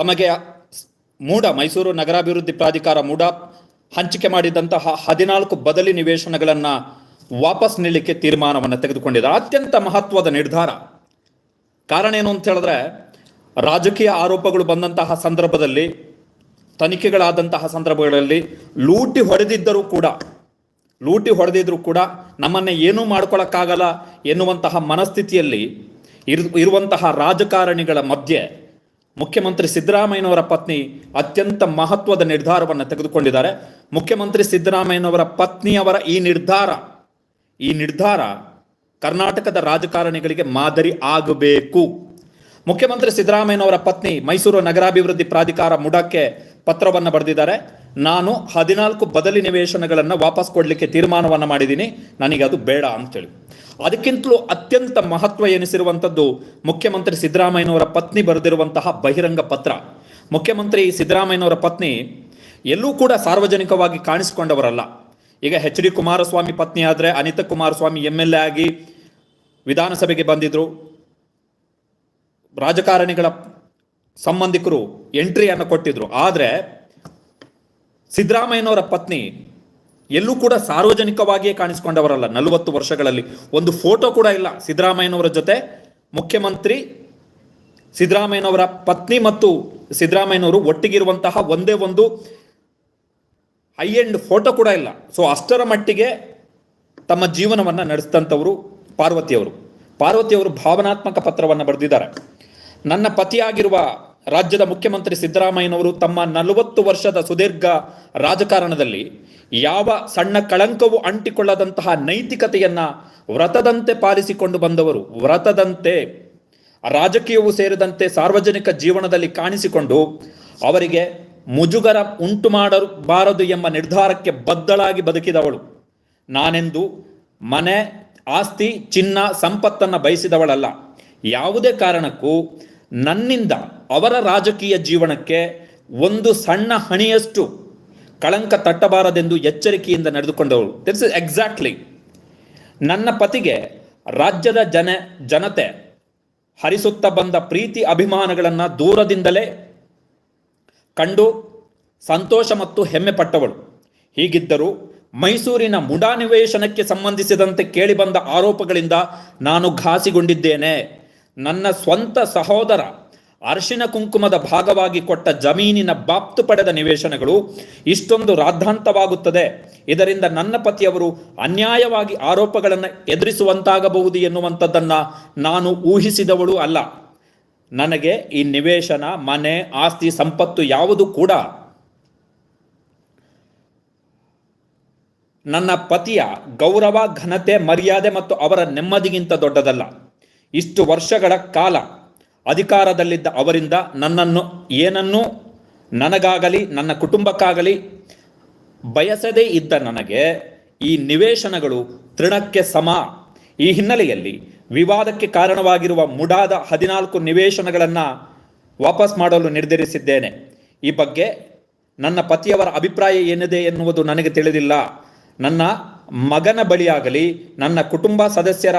ತಮಗೆ ಮೂಡ ಮೈಸೂರು ನಗರಾಭಿವೃದ್ಧಿ ಪ್ರಾಧಿಕಾರ ಮೂಡ ಹಂಚಿಕೆ ಮಾಡಿದಂತಹ ಹದಿನಾಲ್ಕು ಬದಲಿ ನಿವೇಶನಗಳನ್ನು ವಾಪಸ್ ನೀಡಲಿಕ್ಕೆ ತೀರ್ಮಾನವನ್ನು ತೆಗೆದುಕೊಂಡಿದೆ. ಅತ್ಯಂತ ಮಹತ್ವದ ನಿರ್ಧಾರ. ಕಾರಣ ಏನು ಅಂತ ಹೇಳಿದ್ರೆ, ರಾಜಕೀಯ ಆರೋಪಗಳು ಬಂದಂತಹ ಸಂದರ್ಭದಲ್ಲಿ, ತನಿಖೆಗಳಾದಂತಹ ಸಂದರ್ಭಗಳಲ್ಲಿ ಲೂಟಿ ಹೊಡೆದಿದ್ದರೂ ಕೂಡ, ಲೂಟಿ ಹೊಡೆದಿದ್ರೂ ಕೂಡ ನಮ್ಮನ್ನೇ ಏನೂ ಮಾಡ್ಕೊಳಕ್ಕಾಗಲ್ಲ ಎನ್ನುವಂತಹ ಮನಸ್ಥಿತಿಯಲ್ಲಿ ಇರು, ಇರುವಂತಹ ರಾಜಕಾರಣಿಗಳ ಮಧ್ಯೆ ಮುಖ್ಯಮಂತ್ರಿ ಸಿದ್ದರಾಮಯ್ಯನವರ ಪತ್ನಿ ಅತ್ಯಂತ ಮಹತ್ವದ ನಿರ್ಧಾರವನ್ನು ತೆಗೆದುಕೊಂಡಿದ್ದಾರೆ. ಮುಖ್ಯಮಂತ್ರಿ ಸಿದ್ದರಾಮಯ್ಯನವರ ಪತ್ನಿಯವರ ಈ ನಿರ್ಧಾರ ಈ ನಿರ್ಧಾರ ಕರ್ನಾಟಕದ ರಾಜಕಾರಣಿಗಳಿಗೆ ಮಾದರಿ ಆಗಬೇಕು. ಮುಖ್ಯಮಂತ್ರಿ ಸಿದ್ದರಾಮಯ್ಯನವರ ಪತ್ನಿ ಮೈಸೂರು ನಗರಾಭಿವೃದ್ಧಿ ಪ್ರಾಧಿಕಾರ ಮುಡಕ್ಕೆ ಪತ್ರವನ್ನು ಬರೆದಿದ್ದಾರೆ. ನಾನು ಹದಿನಾಲ್ಕು ಬದಲಿ ನಿವೇಶನಗಳನ್ನು ವಾಪಸ್ ಕೊಡಲಿಕ್ಕೆ ತೀರ್ಮಾನವನ್ನು ಮಾಡಿದ್ದೀನಿ. ನನಗೆ ಅದು ಬೇಡ ಅಂತೇಳಿ. ಅದಕ್ಕಿಂತಲೂ ಅತ್ಯಂತ ಮಹತ್ವ ಎನಿಸಿರುವಂಥದ್ದು ಮುಖ್ಯಮಂತ್ರಿ ಸಿದ್ದರಾಮಯ್ಯನವರ ಪತ್ನಿ ಬರೆದಿರುವಂತಹ ಬಹಿರಂಗ ಪತ್ರ. ಮುಖ್ಯಮಂತ್ರಿ ಸಿದ್ದರಾಮಯ್ಯನವರ ಪತ್ನಿ ಎಲ್ಲೂ ಕೂಡ ಸಾರ್ವಜನಿಕವಾಗಿ ಕಾಣಿಸಿಕೊಂಡವರಲ್ಲ. ಈಗ ಎಚ್ ಡಿ ಕುಮಾರಸ್ವಾಮಿ ಪತ್ನಿ ಆದರೆ Anitha Kumaraswamy M L A ಆಗಿ ವಿಧಾನಸಭೆಗೆ ಬಂದಿದ್ರು. ರಾಜಕಾರಣಿಗಳ ಸಂಬಂಧಿಕರು ಎಂಟ್ರಿಯನ್ನು ಕೊಟ್ಟಿದ್ರು. ಆದರೆ ಸಿದ್ದರಾಮಯ್ಯನವರ ಪತ್ನಿ ಎಲ್ಲೂ ಕೂಡ ಸಾರ್ವಜನಿಕವಾಗಿಯೇ ಕಾಣಿಸಿಕೊಂಡವರಲ್ಲ. ನಲವತ್ತು ವರ್ಷಗಳಲ್ಲಿ. ಒಂದು ಫೋಟೋ ಕೂಡ ಇಲ್ಲ. ಸಿದ್ದರಾಮಯ್ಯನವರ ಜೊತೆ ಮುಖ್ಯಮಂತ್ರಿ, ಸಿದ್ದರಾಮಯ್ಯನವರ ಪತ್ನಿ ಮತ್ತು ಸಿದ್ದರಾಮಯ್ಯನವರು ಒಟ್ಟಿಗಿರುವಂತಹ ಒಂದೇ ಒಂದು ಹೈ ಎಂಡ್ ಫೋಟೋ ಕೂಡ ಇಲ್ಲ. ಸೊ ಅಷ್ಟರ ಮಟ್ಟಿಗೆ ತಮ್ಮ ಜೀವನವನ್ನು ನಡೆಸಿದಂಥವರು ಪಾರ್ವತಿಯವರು. ಪಾರ್ವತಿಯವರು ಭಾವನಾತ್ಮಕ ಪತ್ರವನ್ನು ಬರೆದಿದ್ದಾರೆ. ನನ್ನ ಪತಿಯಾಗಿರುವ ರಾಜ್ಯದ ಮುಖ್ಯಮಂತ್ರಿ ಸಿದ್ದರಾಮಯ್ಯನವರು ತಮ್ಮ ನಲವತ್ತು ವರ್ಷದ ಸುದೀರ್ಘ ರಾಜಕಾರಣದಲ್ಲಿ ಯಾವ ಸಣ್ಣ ಕಳಂಕವು ಅಂಟಿಕೊಳ್ಳದಂತಹ ನೈತಿಕತೆಯನ್ನ ವ್ರತದಂತೆ ಪಾಲಿಸಿಕೊಂಡು ಬಂದವರು ವ್ರತದಂತೆ, ರಾಜಕೀಯವು ಸೇರಿದಂತೆ ಸಾರ್ವಜನಿಕ ಜೀವನದಲ್ಲಿ ಕಾಣಿಸಿಕೊಂಡು ಅವರಿಗೆ ಮುಜುಗರ ಉಂಟು ಮಾಡಬಾರದು ಎಂಬ ನಿರ್ಧಾರಕ್ಕೆ ಬದ್ದಳಾಗಿ ಬದುಕಿದವಳು. ನಾನೆಂದು ಮನೆ, ಆಸ್ತಿ, ಚಿನ್ನ, ಸಂಪತ್ತನ್ನು ಬಯಸಿದವಳಲ್ಲ. ಯಾವುದೇ ಕಾರಣಕ್ಕೂ ನನ್ನಿಂದ ಅವರ ರಾಜಕೀಯ ಜೀವನಕ್ಕೆ ಒಂದು ಸಣ್ಣ ಹಣಿಯಷ್ಟು ಕಳಂಕ ತಟ್ಟಬಾರದೆಂದು ಎಚ್ಚರಿಕೆಯಿಂದ ನಡೆದುಕೊಂಡವಳು. ದಿಟ್ಸ್ ಎಕ್ಸಾಕ್ಟ್ಲಿ ನನ್ನ ಪತಿಗೆ ರಾಜ್ಯದ ಜನ, ಜನತೆ ಹರಿಸುತ್ತಾ ಬಂದ ಪ್ರೀತಿ ಅಭಿಮಾನಗಳನ್ನು ದೂರದಿಂದಲೇ ಕಂಡು ಸಂತೋಷ ಮತ್ತು ಹೆಮ್ಮೆ ಪಟ್ಟವಳು. ಹೀಗಿದ್ದರೂ ಮೈಸೂರಿನ ಮುಡಾನಿವೇಶನಕ್ಕೆ ಸಂಬಂಧಿಸಿದಂತೆ ಕೇಳಿಬಂದ ಆರೋಪಗಳಿಂದ ನಾನು ಘಾಸಿಗೊಂಡಿದ್ದೇನೆ. ನನ್ನ ಸ್ವಂತ ಸಹೋದರ ಅರಿಶಿನ ಕುಂಕುಮದ ಭಾಗವಾಗಿ ಕೊಟ್ಟ ಜಮೀನಿನ ಬಾಪ್ತು ಪಡೆದ ನಿವೇಶನಗಳು ಇಷ್ಟೊಂದು ರಾದ್ಧಾಂತವಾಗುತ್ತದೆ. ಇದರಿಂದ ನನ್ನ ಪತಿಯವರು ಅನ್ಯಾಯವಾಗಿ ಆರೋಪಗಳನ್ನು ಎದುರಿಸುವಂತಾಗಬಹುದು ಎನ್ನುವಂಥದ್ದನ್ನು ನಾನು ಊಹಿಸಿದವಳು ಅಲ್ಲ. ನನಗೆ ಈ ನಿವೇಶನ, ಮನೆ, ಆಸ್ತಿ, ಸಂಪತ್ತು ಯಾವುದು ಕೂಡ ನನ್ನ ಪತಿಯ ಗೌರವ, ಘನತೆ, ಮರ್ಯಾದೆ ಮತ್ತು ಅವರ ನೆಮ್ಮದಿಗಿಂತ ದೊಡ್ಡದಲ್ಲ. ಇಷ್ಟು ವರ್ಷಗಳ ಕಾಲ ಅಧಿಕಾರದಲ್ಲಿದ್ದ ಅವರಿಂದ ನನ್ನನ್ನು, ಏನನ್ನೂ ನನಗಾಗಲಿ, ನನ್ನ ಕುಟುಂಬಕ್ಕಾಗಲಿ ಬಯಸದೇ ಇದ್ದ ನನಗೆ ಈ ನಿವೇಶನಗಳು ತೃಣಕ್ಕೆ ಸಮ. ಈ ಹಿನ್ನೆಲೆಯಲ್ಲಿ ವಿವಾದಕ್ಕೆ ಕಾರಣವಾಗಿರುವ ಮುಡಾದ ಹದಿನಾಲ್ಕು ನಿವೇಶನಗಳನ್ನು ವಾಪಸ್ ಮಾಡಲು ನಿರ್ಧರಿಸಿದ್ದೇನೆ. ಈ ಬಗ್ಗೆ ನನ್ನ ಪತಿಯವರ ಅಭಿಪ್ರಾಯ ಏನಿದೆ ಎನ್ನುವುದು ನನಗೆ ತಿಳಿದಿಲ್ಲ. ನನ್ನ ಮಗನ ಬಳಿಯಾಗಲಿ, ನನ್ನ ಕುಟುಂಬ ಸದಸ್ಯರ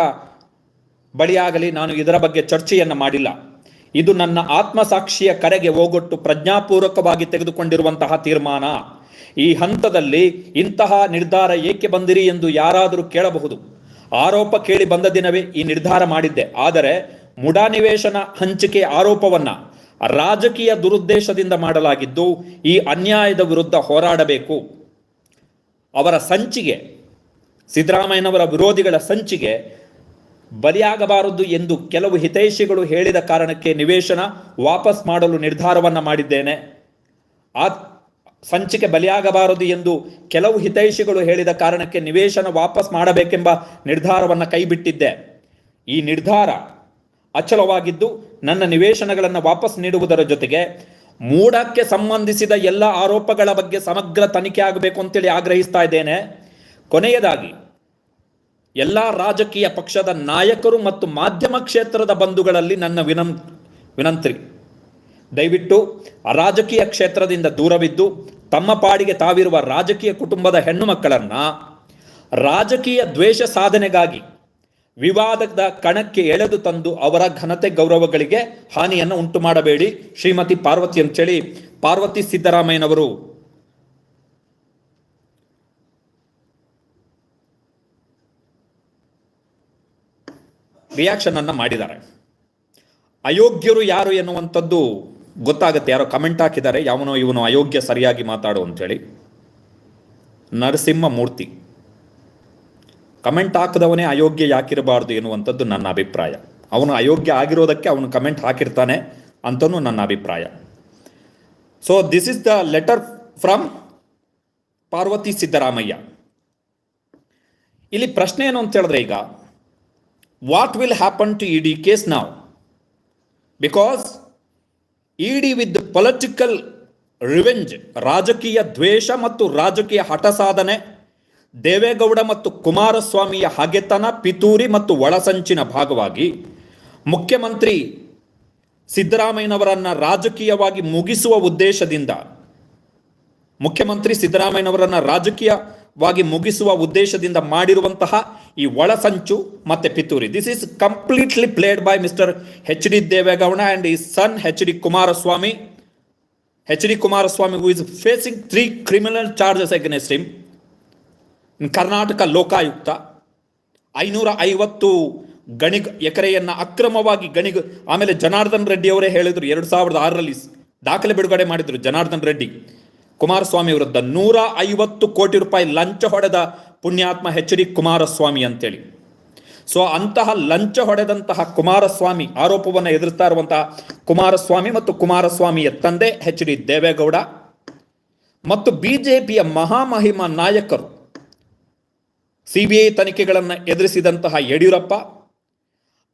ಬಳಿಯಾಗಲಿ ನಾನು ಇದರ ಬಗ್ಗೆ ಚರ್ಚೆಯನ್ನು ಮಾಡಿಲ್ಲ. ಇದು ನನ್ನ ಆತ್ಮಸಾಕ್ಷಿಯ ಕರೆಗೆ ಹೋಗೊಟ್ಟು ಪ್ರಜ್ಞಾಪೂರ್ವಕವಾಗಿ ತೆಗೆದುಕೊಂಡಿರುವಂತಹ ತೀರ್ಮಾನ. ಈ ಹಂತದಲ್ಲಿ ಇಂತಹ ನಿರ್ಧಾರ ಏಕೆ ಬಂದಿರಿ ಎಂದು ಯಾರಾದರೂ ಕೇಳಬಹುದು. ಆರೋಪ ಕೇಳಿ ಬಂದ ದಿನವೇ ಈ ನಿರ್ಧಾರ ಮಾಡಿದ್ದೆ. ಆದರೆ ಮುಡಾನಿವೇಶನ ಹಂಚಿಕೆ ಆರೋಪವನ್ನ ರಾಜಕೀಯ ದುರುದ್ದೇಶದಿಂದ ಮಾಡಲಾಗಿದ್ದು ಈ ಅನ್ಯಾಯದ ವಿರುದ್ಧ ಹೋರಾಡಬೇಕು. ಅವರ ಸಂಚಿಗೆ, ಸಿದ್ದರಾಮಯ್ಯನವರ ವಿರೋಧಿಗಳ ಸಂಚಿಗೆ ಬಲಿಯಾಗಬಾರದು ಎಂದು ಕೆಲವು ಹಿತೈಷಿಗಳು ಹೇಳಿದ ಕಾರಣಕ್ಕೆ ನಿವೇಶನ ವಾಪಸ್ ಮಾಡಲು ನಿರ್ಧಾರವನ್ನು ಮಾಡಿದ್ದೇನೆ. ಆ ಸಂಚಿಕೆ ಬಲಿಯಾಗಬಾರದು ಎಂದು ಕೆಲವು ಹಿತೈಷಿಗಳು ಹೇಳಿದ ಕಾರಣಕ್ಕೆ ನಿವೇಶನ ವಾಪಸ್ ಮಾಡಬೇಕೆಂಬ ನಿರ್ಧಾರವನ್ನು ಕೈಬಿಟ್ಟಿದ್ದೆ. ಈ ನಿರ್ಧಾರ ಅಚಲವಾಗಿದ್ದು, ನನ್ನ ನಿವೇಶನಗಳನ್ನು ವಾಪಸ್ ನೀಡುವುದರ ಜೊತೆಗೆ ಮೂಡಕ್ಕೆ ಸಂಬಂಧಿಸಿದ ಎಲ್ಲ ಆರೋಪಗಳ ಬಗ್ಗೆ ಸಮಗ್ರ ತನಿಖೆ ಆಗಬೇಕು ಅಂತೇಳಿ ಆಗ್ರಹಿಸ್ತಾ ಇದ್ದೇನೆ. ಕೊನೆಯದಾಗಿ ಎಲ್ಲ ರಾಜಕೀಯ ಪಕ್ಷದ ನಾಯಕರು ಮತ್ತು ಮಾಧ್ಯಮ ಕ್ಷೇತ್ರದ ಬಂಧುಗಳಲ್ಲಿ ನನ್ನ ವಿನಂ ವಿನಂತಿ ದಯವಿಟ್ಟು ರಾಜಕೀಯ ಕ್ಷೇತ್ರದಿಂದ ದೂರವಿದ್ದು, ತಮ್ಮ ಪಾಡಿಗೆ ತಾವಿರುವ ರಾಜಕೀಯ ಕುಟುಂಬದ ಹೆಣ್ಣು ಮಕ್ಕಳನ್ನು ರಾಜಕೀಯ ದ್ವೇಷ ಸಾಧನೆಗಾಗಿ ವಿವಾದದ ಕಣಕ್ಕೆ ಎಳೆದು ತಂದು ಅವರ ಘನತೆ ಗೌರವಗಳಿಗೆ ಹಾನಿಯನ್ನು ಉಂಟು ಮಾಡಬೇಡಿ ಶ್ರೀಮತಿ ಪಾರ್ವತಿ ಅಂತೇಳಿ ಪಾರ್ವತಿ ಸಿದ್ದರಾಮಯ್ಯನವರು ರಿಯಾಕ್ಷನ್ ಅನ್ನ ಮಾಡಿದ್ದಾರೆ. ಅಯೋಗ್ಯರು ಯಾರು ಎನ್ನುವಂಥದ್ದು ಗೊತ್ತಾಗುತ್ತೆ. ಯಾರೋ ಕಮೆಂಟ್ ಹಾಕಿದ್ದಾರೆ. ಯಾವನೋ ಇವನು ಅಯೋಗ್ಯ ಸರಿಯಾಗಿ ಮಾತಾಡು ಅಂಥೇಳಿ. ನರಸಿಂಹ ಮೂರ್ತಿ ಕಮೆಂಟ್ ಹಾಕದವನೇ ಅಯೋಗ್ಯ ಯಾಕಿರಬಾರ್ದು ಎನ್ನುವಂಥದ್ದು ನನ್ನ ಅಭಿಪ್ರಾಯ. ಅವನು ಅಯೋಗ್ಯ ಆಗಿರೋದಕ್ಕೆ ಅವನು ಕಮೆಂಟ್ ಹಾಕಿರ್ತಾನೆ ಅಂತನೂ ನನ್ನ ಅಭಿಪ್ರಾಯ. So this is the letter from Parvathi Siddaramaiah. ಇಲ್ಲಿ ಪ್ರಶ್ನೆ ಏನು ಅಂತ ಹೇಳಿದ್ರೆ ಈಗ what will happen to E D case ನಾವು because E D with political revenge ರಾಜಕೀಯ ದ್ವೇಷ ಮತ್ತು ರಾಜಕೀಯ ಹಠ ಸಾಧನೆ, ದೇವೇಗೌಡ ಮತ್ತು ಕುಮಾರಸ್ವಾಮಿಯ ಹಗೆತನ, ಪಿತೂರಿ ಮತ್ತು ಒಳಸಂಚಿನ ಭಾಗವಾಗಿ ಮುಖ್ಯಮಂತ್ರಿ ಸಿದ್ದರಾಮಯ್ಯನವರನ್ನು ರಾಜಕೀಯವಾಗಿ ಮುಗಿಸುವ ಉದ್ದೇಶದಿಂದ, ಮುಖ್ಯಮಂತ್ರಿ ಸಿದ್ದರಾಮಯ್ಯನವರನ್ನು ರಾಜಕೀಯವಾಗಿ ಮುಗಿಸುವ ಉದ್ದೇಶದಿಂದ ಮಾಡಿರುವಂತಹ ಈ ಒಳಸಂಚು ಮತ್ತೆ ಪಿತೂರಿ. This is completely played by mister H D Deve Gowda and ಈ son H D Kumaraswamy H D Kumaraswamy who is facing three criminal charges against him Karnataka Lokayukta ಐನೂರ ಐವತ್ತು ಗಣಿಗ, ಎಕರೆಯನ್ನ ಅಕ್ರಮವಾಗಿ ಗಣಿಗ, ಆಮೇಲೆ ಜನಾರ್ದನ್ ರೆಡ್ಡಿ ಅವರೇ ಹೇಳಿದ್ರು, ಎರಡು ಸಾವಿರದ ಆರರಲ್ಲಿ ದಾಖಲೆ ಬಿಡುಗಡೆ ಮಾಡಿದ್ರು ಜನಾರ್ದನ್ ರೆಡ್ಡಿ. ಕುಮಾರಸ್ವಾಮಿ ವಿರುದ್ಧ ನೂರ ಐವತ್ತು ಕೋಟಿ ರೂಪಾಯಿ ಲಂಚ ಹೊಡೆದ ಪುಣ್ಯಾತ್ಮ ಎಚ್ ಡಿ ಕುಮಾರಸ್ವಾಮಿ ಅಂತೇಳಿ. ಸೊ ಅಂತಹ ಲಂಚ ಹೊಡೆದಂತಹ ಕುಮಾರಸ್ವಾಮಿ ಆರೋಪವನ್ನು ಎದುರ್ತಾ ಇರುವಂತಹ ಕುಮಾರಸ್ವಾಮಿ ಮತ್ತು ಕುಮಾರಸ್ವಾಮಿಯ ತಂದೆ ಎಚ್ ಡಿ ದೇವೇಗೌಡ ಮತ್ತು ಬಿಜೆಪಿಯ ಮಹಾಮಹಿಮ ನಾಯಕರು ಸಿಬಿಐ ತನಿಖೆಗಳನ್ನು ಎದುರಿಸಿದಂತಹ ಯಡಿಯೂರಪ್ಪ,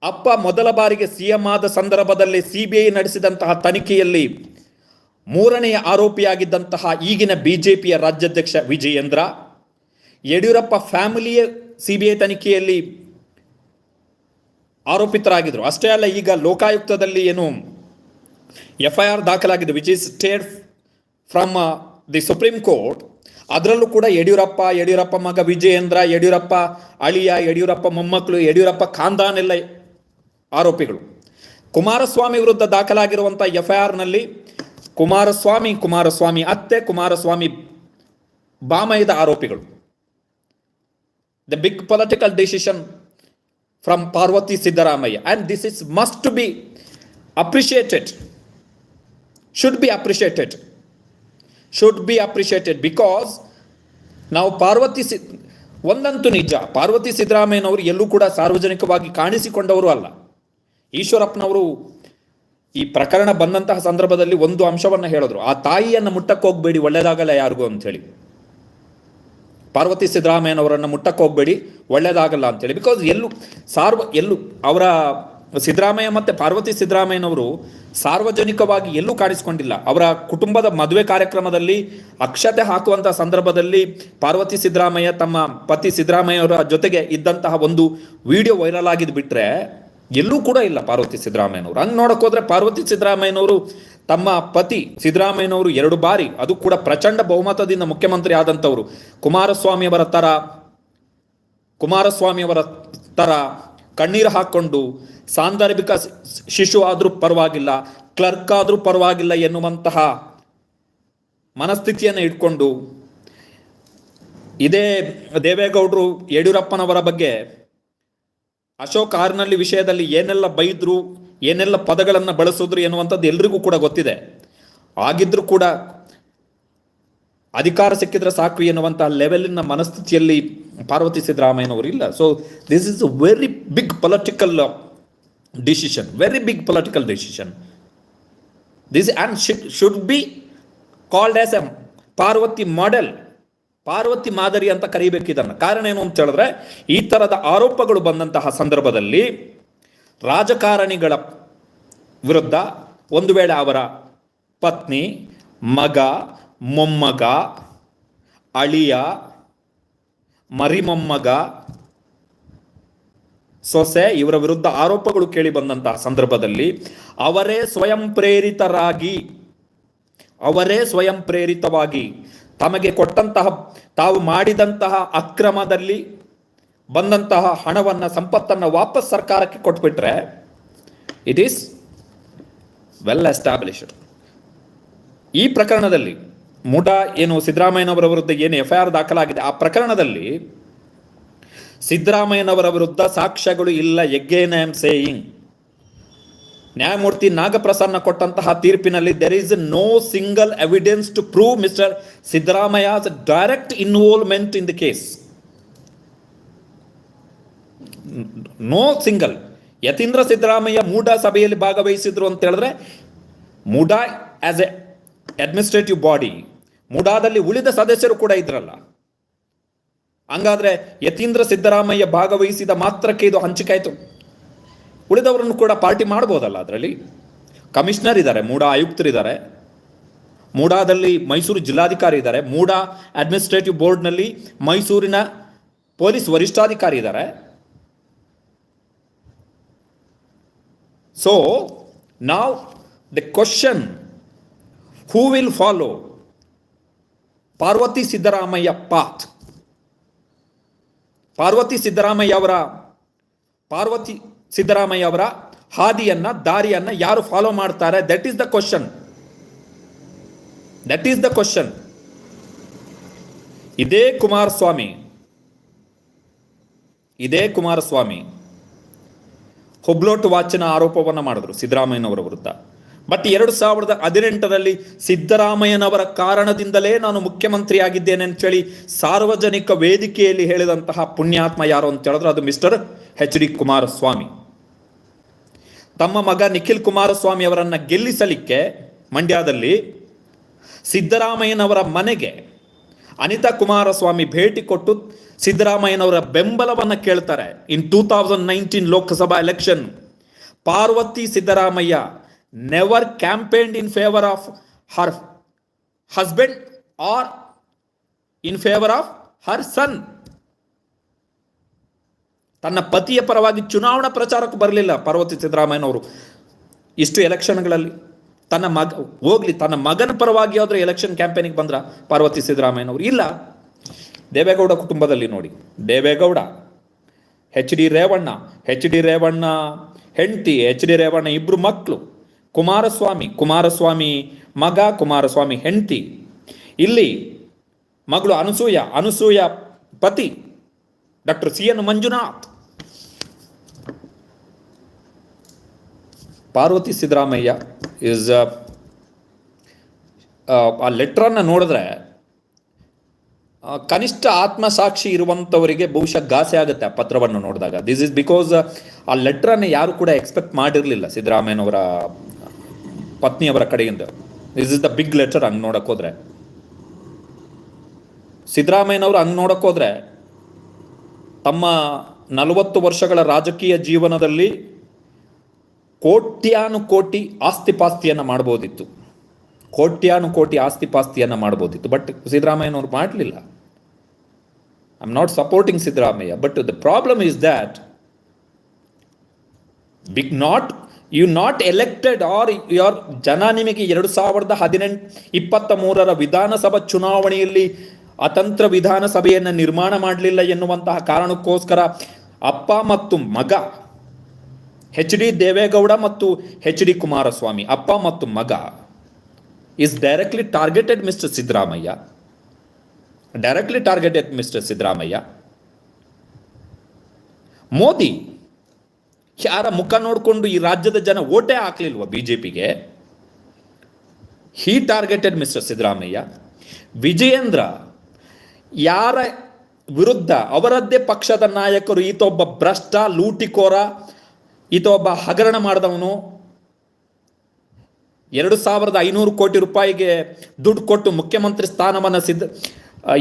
ಅಪ್ಪ ಮೊದಲ ಬಾರಿಗೆ ಸಿಎಂ ಆದ ಸಂದರ್ಭದಲ್ಲಿ ಸಿಬಿಐ ನಡೆಸಿದಂತಹ ತನಿಖೆಯಲ್ಲಿ ಮೂರನೆಯ ಆರೋಪಿಯಾಗಿದ್ದಂತಹ ಈಗಿನ ಬಿಜೆಪಿಯ ರಾಜ್ಯಾಧ್ಯಕ್ಷ ವಿಜಯೇಂದ್ರ ಯಡಿಯೂರಪ್ಪ ಫ್ಯಾಮಿಲಿಯ ಐ ತನಿಖೆಯಲ್ಲಿ ಆರೋಪಿತರಾಗಿದ್ದರು. ಅಷ್ಟೇ ಅಲ್ಲ, ಈಗ ಲೋಕಾಯುಕ್ತದಲ್ಲಿ ಏನು ಎಫ್ ಐ ಆರ್ ದಾಖಲಾಗಿದೆ which is stayed from the Supreme Court ಅದರಲ್ಲೂ ಕೂಡ ಯಡಿಯೂರಪ್ಪ ಯಡಿಯೂರಪ್ಪ ಮಗ ವಿಜಯೇಂದ್ರ, ಯಡಿಯೂರಪ್ಪ ಅಳಿಯ, ಯಡಿಯೂರಪ್ಪ ಮೊಮ್ಮಕ್ಕಳು, ಯಡಿಯೂರಪ್ಪ ಖಾನ್ದಾನೆಲ್ಲ ಆರೋಪಿಗಳು. ಕುಮಾರಸ್ವಾಮಿ ವಿರುದ್ಧ ದಾಖಲಾಗಿರುವಂಥ ಎಫ್ ಐ ಆರ್ನಲ್ಲಿ ಕುಮಾರಸ್ವಾಮಿ ಕುಮಾರಸ್ವಾಮಿ ಅತ್ತೆ, ಕುಮಾರಸ್ವಾಮಿ ಬಾಮಯದ ಆರೋಪಿಗಳು. The big political decision from Parvathi Siddaramaiah and this is must be appreciated should be appreciated should be appreciated because ನಾವು ಪಾರ್ವತಿ ಸಿ ಒಂದಂತೂ ನಿಜ. ಪಾರ್ವತಿ ಸಿದ್ದರಾಮಯ್ಯನವರು ಎಲ್ಲೂ ಕೂಡ ಸಾರ್ವಜನಿಕವಾಗಿ ಕಾಣಿಸಿಕೊಂಡವರು ಅಲ್ಲ. ಈಶ್ವರಪ್ಪನವರು ಈ ಪ್ರಕರಣ ಬಂದಂತಹ ಸಂದರ್ಭದಲ್ಲಿ ಒಂದು ಅಂಶವನ್ನು ಹೇಳಿದ್ರು. ಆ ತಾಯಿಯನ್ನು ಮುಟ್ಟಕ್ಕೆ ಹೋಗಬೇಡಿ ಒಳ್ಳೆಯದಾಗಲ್ಲ ಯಾರಿಗೂ ಅಂಥೇಳಿ. ಪಾರ್ವತಿ ಸಿದ್ದರಾಮಯ್ಯನವರನ್ನು ಮುಟ್ಟಕ್ಕೆ ಹೋಗಬೇಡಿ, ಒಳ್ಳೇದಾಗಲ್ಲ ಅಂತೇಳಿ. ಬಿಕಾಸ್ ಎಲ್ಲೂ ಸಾರ್ವ, ಎಲ್ಲೂ ಅವರ ಸಿದ್ದರಾಮಯ್ಯ ಮತ್ತು ಪಾರ್ವತಿ ಸಿದ್ದರಾಮಯ್ಯನವರು ಸಾರ್ವಜನಿಕವಾಗಿ ಎಲ್ಲೂ ಕಾಣಿಸ್ಕೊಂಡಿಲ್ಲ. ಅವರ ಕುಟುಂಬದ ಮದುವೆ ಕಾರ್ಯಕ್ರಮದಲ್ಲಿ ಅಕ್ಷತೆ ಹಾಕುವಂತಹ ಸಂದರ್ಭದಲ್ಲಿ ಪಾರ್ವತಿ ಸಿದ್ದರಾಮಯ್ಯ ತಮ್ಮ ಪತಿ ಸಿದ್ದರಾಮಯ್ಯವರ ಜೊತೆಗೆ ಇದ್ದಂತಹ ಒಂದು ವಿಡಿಯೋ ವೈರಲ್ ಆಗಿದ್ದು ಬಿಟ್ಟರೆ ಎಲ್ಲೂ ಕೂಡ ಇಲ್ಲ ಪಾರ್ವತಿ ಸಿದ್ದರಾಮಯ್ಯನವರು. ಹಂಗೆ ನೋಡೋಕ್ಕೋದ್ರೆ ಪಾರ್ವತಿ ಸಿದ್ದರಾಮಯ್ಯನವರು ತಮ್ಮ ಪತಿ ಸಿದ್ದರಾಮಯ್ಯನವರು ಎರಡು ಬಾರಿ, ಅದು ಕೂಡ ಪ್ರಚಂಡ ಬಹುಮತದಿಂದ ಮುಖ್ಯಮಂತ್ರಿ ಆದಂಥವರು ಕುಮಾರಸ್ವಾಮಿಯವರ ತರ ಕುಮಾರಸ್ವಾಮಿಯವರ ತರ ಕಣ್ಣೀರು ಹಾಕ್ಕೊಂಡು ಸಾಂದರ್ಭಿಕ ಶಿಶು ಆದರೂ ಪರವಾಗಿಲ್ಲ, ಕ್ಲರ್ಕ್ ಆದರೂ ಪರವಾಗಿಲ್ಲ ಎನ್ನುವಂತಹ ಮನಸ್ಥಿತಿಯನ್ನು ಇಟ್ಕೊಂಡು ಇದೇ ದೇವೇಗೌಡರು ಯಡಿಯೂರಪ್ಪನವರ ಬಗ್ಗೆ ಅಶೋಕ್ ಆರ್ನಲ್ಲಿ ವಿಷಯದಲ್ಲಿ ಏನೆಲ್ಲ ಬೈದ್ರು ಏನೆಲ್ಲ ಪದಗಳನ್ನು ಬಳಸಿದ್ರು ಎನ್ನುವಂಥದ್ದು ಎಲ್ರಿಗೂ ಕೂಡ ಗೊತ್ತಿದೆ. ಆಗಿದ್ರೂ ಕೂಡ ಅಧಿಕಾರ ಸಿಕ್ಕಿದ್ರೆ ಸಾಕು ಎನ್ನುವಂಥ ಲೆವೆಲಿನ ಮನಸ್ಥಿತಿಯಲ್ಲಿ ಪಾರ್ವತಿ ಸಿದ್ದರಾಮಯ್ಯನವರು ಇಲ್ಲ. So this is a very big political decision very big political decision this and should be called as a Parvathi model Parvathi ಮಾದರಿ ಅಂತ ಕರಿಬೇಕು ಕಾರಣ ಏನು ಅಂತ ಹೇಳಿದ್ರೆ, ಈ ಥರದ ಆರೋಪಗಳು ಬಂದಂತಹ ಸಂದರ್ಭದಲ್ಲಿ ರಾಜಕಾರಣಿಗಳ ವಿರುದ್ಧ ಒಂದು ವೇಳೆ ಅವರ ಪತ್ನಿ, ಮಗ, ಮೊಮ್ಮಗ, ಅಳಿಯ, ಮರಿಮೊಮ್ಮಗ, ಸೊಸೆ ಇವರ ವಿರುದ್ಧ ಆರೋಪಗಳು ಕೇಳಿ ಬಂದಂತಹ ಸಂದರ್ಭದಲ್ಲಿ ಅವರೇ ಸ್ವಯಂ ಪ್ರೇರಿತರಾಗಿ, ಅವರೇ ಸ್ವಯಂ ಪ್ರೇರಿತವಾಗಿ ತಮಗೆ ಕೊಟ್ಟಂತಹ ತಾವು ಮಾಡಿದಂತಹ ಅಕ್ರಮದಲ್ಲಿ ಬಂದಂತಹ ಹಣವನ್ನು, ಸಂಪತ್ತನ್ನು ವಾಪಸ್ ಸರ್ಕಾರಕ್ಕೆ ಕೊಟ್ಬಿಟ್ರೆ ಇಟ್ ಈಸ್ ವೆಲ್ ಎಸ್ಟಾಬ್ಲಿಷ್ಡ್ ಈ ಪ್ರಕರಣದಲ್ಲಿ ಮುಡಾ ಏನು ಸಿದ್ದರಾಮಯ್ಯನವರ ವಿರುದ್ಧ ಏನು ಎಫ್ ಐ ಆರ್ ದಾಖಲಾಗಿದೆ, ಆ ಪ್ರಕರಣದಲ್ಲಿ ಸಿದ್ದರಾಮಯ್ಯನವರ ವಿರುದ್ಧ ಸಾಕ್ಷ್ಯಗಳು ಇಲ್ಲ ಎಗೇನ್ ಐ ಆಮ್ ಸೇಯಿಂಗ್ ನ್ಯಾಯಮೂರ್ತಿ ನಾಗಪ್ರಸನ್ನ ಕೊಟ್ಟಂತಹ ತೀರ್ಪಿನಲ್ಲಿ there is no single evidence to prove mister Siddaramaiah direct involvement in the case no single. Yathindra Siddaramaiah MUDA ಸಭೆಯಲ್ಲಿ ಭಾಗವಹಿಸಿದ್ರು ಅಂತ ಹೇಳಿದ್ರೆ, MUDA as a administrative body ಮೂಡಾದಲ್ಲಿ ಉಳಿದ ಸದಸ್ಯರು ಕೂಡ ಇದ್ರಲ್ಲ. ಹಂಗಾದ್ರೆ ಯತೀಂದ್ರ ಸಿದ್ದರಾಮಯ್ಯ ಭಾಗವಹಿಸಿದ ಮಾತ್ರಕ್ಕೆ ಇದು ಹಂಚಿಕೆ ಆಯಿತು ಉಳಿದವರನ್ನು ಕೂಡ ಪಾರ್ಟಿ ಮಾಡ್ಬೋದಲ್ಲ ಅದರಲ್ಲಿ? ಕಮಿಷನರ್ ಇದ್ದಾರೆ, ಮೂಡಾ ಆಯುಕ್ತರಿದ್ದಾರೆ. ಮೂಡಾದಲ್ಲಿ ಮೈಸೂರು ಜಿಲ್ಲಾಧಿಕಾರಿ ಇದ್ದಾರೆ. ಮೂಡಾ ಅಡ್ಮಿನಿಸ್ಟ್ರೇಟಿವ್ ಬೋರ್ಡ್ನಲ್ಲಿ ಮೈಸೂರಿನ ಪೊಲೀಸ್ ವರಿಷ್ಠಾಧಿಕಾರಿ ಇದ್ದಾರೆ. ಸೊ ನಾವು the question who will follow Parvathi path Parvathi Siddaramaiah ಅವರ, ಪಾರ್ವತಿ ಸಿದ್ದರಾಮಯ್ಯ ಅವರ ಹಾದಿಯನ್ನ, ದಾರಿಯನ್ನ ಯಾರು ಫಾಲೋ ಮಾಡ್ತಾರೆ? That is the question that is the question ಇದೇ ಕುಮಾರಸ್ವಾಮಿ. ಇದೇ ಕುಮಾರಸ್ವಾಮಿ. ಹುಬ್ಲೋಟ್ ವಾಚನ ಆರೋಪವನ್ನು ಮಾಡಿದ್ರು ಸಿದ್ದರಾಮಯ್ಯನವರ ವಿರುದ್ಧ. ಬಟ್ ಎರಡು ಸಾವಿರದ ಹದಿನೆಂಟರಲ್ಲಿ ಸಿದ್ದರಾಮಯ್ಯನವರ ಕಾರಣದಿಂದಲೇ ನಾನು ಮುಖ್ಯಮಂತ್ರಿ ಆಗಿದ್ದೇನೆ ಅಂತೇಳಿ ಸಾರ್ವಜನಿಕ ವೇದಿಕೆಯಲ್ಲಿ ಹೇಳಿದಂತಹ ಪುಣ್ಯಾತ್ಮ ಯಾರು ಅಂತ ಹೇಳಿದ್ರೆ ಅದು ಮಿಸ್ಟರ್ ಎಚ್ ಡಿ ಕುಮಾರಸ್ವಾಮಿ. ತಮ್ಮ ಮಗ ನಿಖಿಲ್ ಕುಮಾರಸ್ವಾಮಿ ಅವರನ್ನು ಗೆಲ್ಲಿಸಲಿಕ್ಕೆ ಮಂಡ್ಯದಲ್ಲಿ ಸಿದ್ದರಾಮಯ್ಯನವರ ಮನೆಗೆ ಅನಿತಾ ಕುಮಾರಸ್ವಾಮಿ ಭೇಟಿ ಕೊಟ್ಟು ಸಿದ್ದರಾಮಯ್ಯನವರ ಬೆಂಬಲವನ್ನು ಕೇಳ್ತಾರೆ. In two thousand nineteen Lok Sabha election Parvathi Siddaramaiah never campaign in favour of her husband or in favour of her son ತನ್ನ ಪತಿಯ ಪರವಾಗಿ ಚುನಾವಣಾ ಪ್ರಚಾರಕ್ಕೆ ಬರಲಿಲ್ಲ ಪಾರ್ವತಿ ಸಿದ್ದರಾಮಯ್ಯನವರು. ಇಷ್ಟು ಎಲೆಕ್ಷನ್ಗಳಲ್ಲಿ ತನ್ನ ಮಗ, ಹೋಗ್ಲಿ, ತನ್ನ ಮಗನ ಪರವಾಗಿ ಆದ್ರೆ ಎಲೆಕ್ಷನ್ ಕ್ಯಾಂಪೇನಿಗೆ ಬಂದ್ರ ಪಾರ್ವತಿ ಸಿದ್ದರಾಮಯ್ಯನವರು. ಇಲ್ಲ. ದೇವೇಗೌಡ ಕುಟುಂಬದಲ್ಲಿ ನೋಡಿ. Deve Gowda H D Revanna H D Revanna ಹೆಂಡತಿ ಎಚ್ ಡಿ ರೇವಣ್ಣ ಇಬ್ರು ಮಕ್ಕಳು ಕುಮಾರಸ್ವಾಮಿ ಕುಮಾರಸ್ವಾಮಿ ಮಗ, ಕುಮಾರಸ್ವಾಮಿ ಹೆಂಡತಿ. ಇಲ್ಲಿ ಮಗಳು ಅನಸೂಯ ಅನಸೂಯ ಪತಿ doctor C N Manjunath. Parvathi Siddaramaiah is ಆ ಲೆಟ್ರನ್ನು ನೋಡಿದ್ರೆ ಕನಿಷ್ಠ ಆತ್ಮಸಾಕ್ಷಿ ಇರುವಂಥವರಿಗೆ ಬಹುಶಃ ಗಾಸೆ ಆಗುತ್ತೆ ಆ ಪತ್ರವನ್ನು ನೋಡಿದಾಗ. ದಿಸ್ ಇಸ್ ಬಿಕಾಸ್ ಆ ಲೆಟ್ರನ್ನು ಯಾರು ಕೂಡ ಎಕ್ಸ್ಪೆಕ್ಟ್ ಮಾಡಿರಲಿಲ್ಲ ಸಿದ್ದರಾಮಯ್ಯನವರ ಪತ್ನಿಯವರ ಕಡೆಯಿಂದ. This is the big letter ಹಂಗೆ ನೋಡಕ್ಕೆ ಹೋದ್ರೆ. ಸಿದ್ದರಾಮಯ್ಯನವರು ಹಂಗೆ ನೋಡಕ್ಕೆ ಹೋದ್ರೆ, ತಮ್ಮ ನಲವತ್ತು ವರ್ಷಗಳ ರಾಜಕೀಯ ಜೀವನದಲ್ಲಿ ಕೋಟ್ಯಾನು ಕೋಟಿ ಆಸ್ತಿ ಪಾಸ್ತಿಯನ್ನು ಮಾಡ್ಬೋದಿತ್ತು. ಕೋಟ್ಯಾನು ಕೋಟಿ ಆಸ್ತಿ ಪಾಸ್ತಿಯನ್ನು ಮಾಡ್ಬೋದಿತ್ತು. ಬಟ್ ಸಿದ್ದರಾಮಯ್ಯನವರು ಮಾಡಲಿಲ್ಲ. I am not supporting Siddaramaiah but the problem is that big not you not elected are your ಜನ ನಿಮಗೆ ಎರಡು ಸಾವಿರದ ಹದಿನೆಂಟು ಇಪ್ಪತ್ತ ಮೂರರ ವಿಧಾನಸಭಾ ಚುನಾವಣೆಯಲ್ಲಿ ಅತಂತ್ರ ವಿಧಾನಸಭೆಯನ್ನು ನಿರ್ಮಾಣ ಮಾಡಲಿಲ್ಲ ಎನ್ನುವಂತಹ ಕಾರಣಕ್ಕೋಸ್ಕರ ಅಪ್ಪ ಮತ್ತು ಮಗ ಎಚ್ ಡಿ ದೇವೇಗೌಡ ಮತ್ತು ಎಚ್ ಡಿ ಕುಮಾರಸ್ವಾಮಿ, ಅಪ್ಪ ಮತ್ತು ಮಗ is directly targeted mister Siddaramaiah. Directly targeted mister Siddaramaiah. Modi, ಯಾರ ಮುಖ ನೋಡಿಕೊಂಡು ಈ ರಾಜ್ಯದ ಜನ ಓಟೇ ಹಾಕ್ಲಿಲ್ವ ಬಿಜೆಪಿಗೆ? He targeted mister Siddaramaiah. Vijayendra, ಯಾರ ವಿರುದ್ಧ ಅವರದ್ದೇ ಪಕ್ಷದ ನಾಯಕರು ಈತ ಒಬ್ಬ ಭ್ರಷ್ಟ, ಲೂಟಿಕೋರ ಈತ ಒಬ್ಬ ಹಗರಣ ಮಾಡಿದವನು. ಎರಡು ಸಾವಿರದ ಐನೂರು ಕೋಟಿ ರೂಪಾಯಿಗೆ ದುಡ್ಡು ಕೊಟ್ಟು ಮುಖ್ಯಮಂತ್ರಿ ಸ್ಥಾನವನ್ನು ಸಿದ್ಧ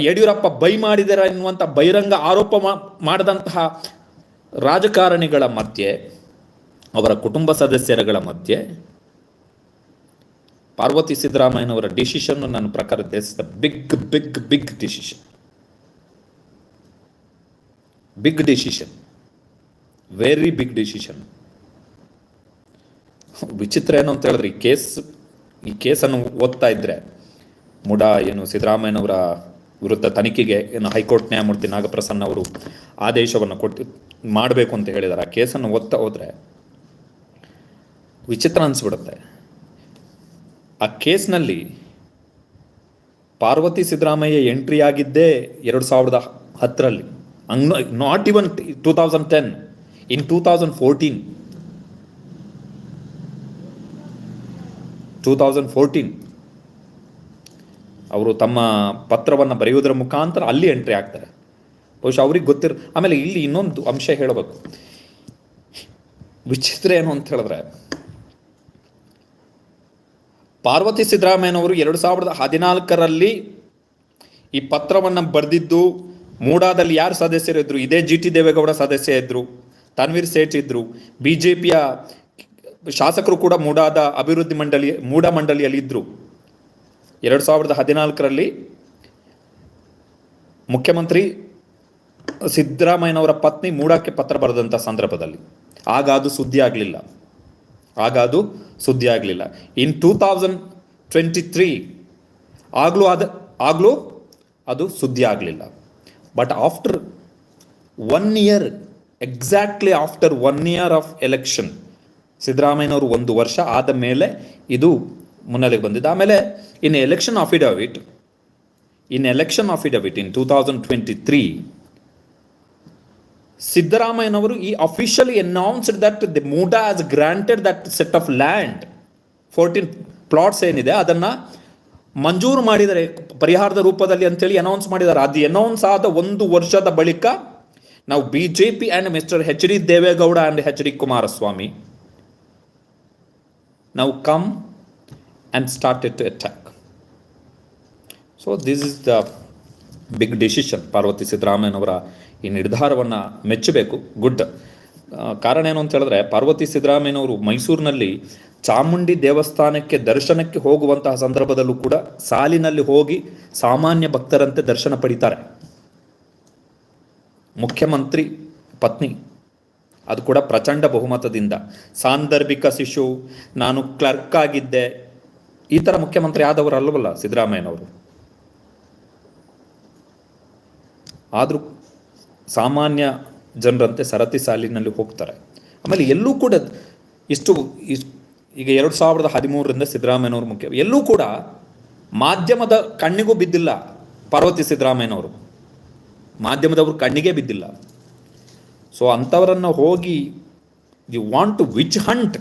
ಯಡಿಯೂರಪ್ಪ ಬೈ ಮಾಡಿದ್ದಾರೆ ಎನ್ನುವಂಥ ಬಹಿರಂಗ ಆರೋಪ ಮಾಡಿದಂತಹ ರಾಜಕಾರಣಿಗಳ ಮಧ್ಯೆ, ಅವರ ಕುಟುಂಬ ಸದಸ್ಯರುಗಳ ಮಧ್ಯೆ, ಪಾರ್ವತಿ ಸಿದ್ದರಾಮಯ್ಯನವರ ಡಿಸಿಷನ್ ನನ್ನ ಪ್ರಕಾರ ದೇಶದ big big big decision big decision very big decision ವಿಚಿತ್ರ ಏನು ಅಂತ ಹೇಳಿದ್ರೆ, ಈ ಕೇಸ್, ಈ ಕೇಸನ್ನು ಓದ್ತಾ ಇದ್ರೆ ಮುಡ ಏನು ಸಿದ್ದರಾಮಯ್ಯನವರ ವಿರುದ್ಧ ತನಿಖೆಗೆ ಏನು ಹೈಕೋರ್ಟ್ ನ್ಯಾಯಮೂರ್ತಿ ನಾಗಪ್ರಸನ್ನ ಅವರು ಆದೇಶವನ್ನು ಕೊಟ್ಟು ಮಾಡಬೇಕು ಅಂತ ಹೇಳಿದ್ದಾರೆ ಆ ಕೇಸನ್ನು ಓದ್ತಾ ಹೋದ್ರೆ ವಿಚಿತ್ರ ಅನಿಸ್ಬಿಡುತ್ತೆ. ಆ ಕೇಸ್ನಲ್ಲಿ ಪಾರ್ವತಿ ಸಿದ್ದರಾಮಯ್ಯ ಎಂಟ್ರಿ ಆಗಿದ್ದೇ ಎರಡು ಸಾವಿರದ ಹತ್ತರಲ್ಲಿ. ಹಂಗ್, not even two thousand ten, in two thousand fourteen two thousand fourteen ಅವರು ತಮ್ಮ ಪತ್ರವನ್ನು ಬರೆಯುವುದರ ಮುಖಾಂತರ ಅಲ್ಲಿ ಎಂಟ್ರಿ ಆಗ್ತಾರೆ. ಬಹುಶಃ ಅವ್ರಿಗೆ ಗೊತ್ತಿರ, ಆಮೇಲೆ ಇಲ್ಲಿ ಇನ್ನೊಂದು ಅಂಶ ಹೇಳಬೇಕು. ವಿಚಿತ್ರ ಏನು ಅಂತ ಹೇಳಿದ್ರೆ, ಪಾರ್ವತಿ ಸಿದ್ದರಾಮಯ್ಯನವರು ಎರಡು ಸಾವಿರದ ಹದಿನಾಲ್ಕರಲ್ಲಿ ಈ ಪತ್ರವನ್ನು ಬರೆದಿದ್ದು, ಮೂಡಾದಲ್ಲಿ ಯಾರು ಸದಸ್ಯರಿದ್ದರು ಇದೇ ಜಿ ಟಿ ದೇವೇಗೌಡ ಸದಸ್ಯ ಇದ್ದರು ತನ್ವೀರ್ ಸೇಠ್ ಇದ್ದರು ಬಿ ಜೆ ಶಾಸಕರು ಕೂಡ ಮೂಡಾದ ಅಭಿವೃದ್ಧಿ ಮಂಡಳಿ, ಮೂಡ ಮಂಡಳಿಯಲ್ಲಿ ಇದ್ದರು ಎರಡು ಸಾವಿರದ ಹದಿನಾಲ್ಕರಲ್ಲಿ ಮುಖ್ಯಮಂತ್ರಿ ಸಿದ್ದರಾಮಯ್ಯನವರ ಪತ್ನಿ ಮೂಡಕ್ಕೆ ಪತ್ರ ಬರೆದಂಥ ಸಂದರ್ಭದಲ್ಲಿ. ಆಗ ಅದು ಸುದ್ದಿ ಆಗಲಿಲ್ಲ. ಆಗ ಅದು ಸುದ್ದಿ ಆಗಲಿಲ್ಲ. In two thousand twenty three ಆಗಲೂ ಅದು ಆಗಲೂ ಅದು ಸುದ್ದಿ ಆಗಲಿಲ್ಲ. But after one year exactly after one year of election ಸಿದ್ದರಾಮಯ್ಯನವರು ಒಂದು ವರ್ಷ ಆದ ಮೇಲೆ ಇದು ಮುನ್ನೆಲೆಗೆ ಬಂದಿದ್ದು ಆಮೇಲೆ in election affidavit in election affidavit in two thousand twenty three ಸಿದ್ದರಾಮಯ್ಯನವರು ಈ officially announced that the MUDA has granted that set of land fourteen plots ಏನಿದೆ, ಅದನ್ನು ಮಂಜೂರು ಮಾಡಿದರೆ, ಪರಿಹಾರದ ರೂಪದಲ್ಲಿ ಅಂತೇಳಿ ಅನೌನ್ಸ್ ಮಾಡಿದ್ದಾರೆ. ಅದು ಅನೌನ್ಸ್ ಆದ ಒಂದು ವರ್ಷದ ಬಳಿಕ ನಾವು B J P and mister H D Deve Gowda and H D Kumaraswamy ನಾವು come and started to attack. So this is the big decision Parvathi ಸಿದ್ದರಾಮಯ್ಯನವರ ಈ ನಿರ್ಧಾರವನ್ನು ಮೆಚ್ಚಬೇಕು. ಗುಡ್ ಕಾರಣ ಏನು ಅಂತ ಹೇಳಿದ್ರೆ, ಪಾರ್ವತಿ ಸಿದ್ದರಾಮಯ್ಯನವರು ಮೈಸೂರಿನಲ್ಲಿ ಚಾಮುಂಡಿ ದೇವಸ್ಥಾನಕ್ಕೆ ದರ್ಶನಕ್ಕೆ ಹೋಗುವಂತಹ ಸಂದರ್ಭದಲ್ಲೂ ಕೂಡ ಸಾಲಿನಲ್ಲಿ ಹೋಗಿ ಸಾಮಾನ್ಯ ಭಕ್ತರಂತೆ ದರ್ಶನ ಪಡಿತಾರೆ. ಮುಖ್ಯಮಂತ್ರಿ, ಪತ್ನಿ ಅದು ಕೂಡ ಪ್ರಚಂಡ ಬಹುಮತದಿಂದ. ಸಾಂದರ್ಭಿಕ ಶಿಶು, ನಾನು ಕ್ಲರ್ಕ್ ಆಗಿದ್ದೆ. ಈ ಥರ ಮುಖ್ಯಮಂತ್ರಿ ಆದವರು ಅಲ್ಲವಲ್ಲ ಸಿದ್ದರಾಮಯ್ಯನವರು? ಆದರೂ ಸಾಮಾನ್ಯ ಜನರಂತೆ ಸರತಿ ಸಾಲಿನಲ್ಲಿ ಹೋಗ್ತಾರೆ. ಆಮೇಲೆ ಎಲ್ಲೂ ಕೂಡ ಇಷ್ಟು ಈಗ ಎರಡು ಸಾವಿರದ ಹದಿಮೂರರಿಂದ ಸಿದ್ದರಾಮಯ್ಯನವರು ಮುಖ್ಯ. ಎಲ್ಲೂ ಕೂಡ ಮಾಧ್ಯಮದ ಕಣ್ಣಿಗೂ ಬಿದ್ದಿಲ್ಲ ಪಾರ್ವತಿ ಸಿದ್ದರಾಮಯ್ಯನವರು. ಮಾಧ್ಯಮದವರು ಕಣ್ಣಿಗೆ ಬಿದ್ದಿಲ್ಲ. ಸೊ ಅಂಥವರನ್ನು ಹೋಗಿ you want to witch hunt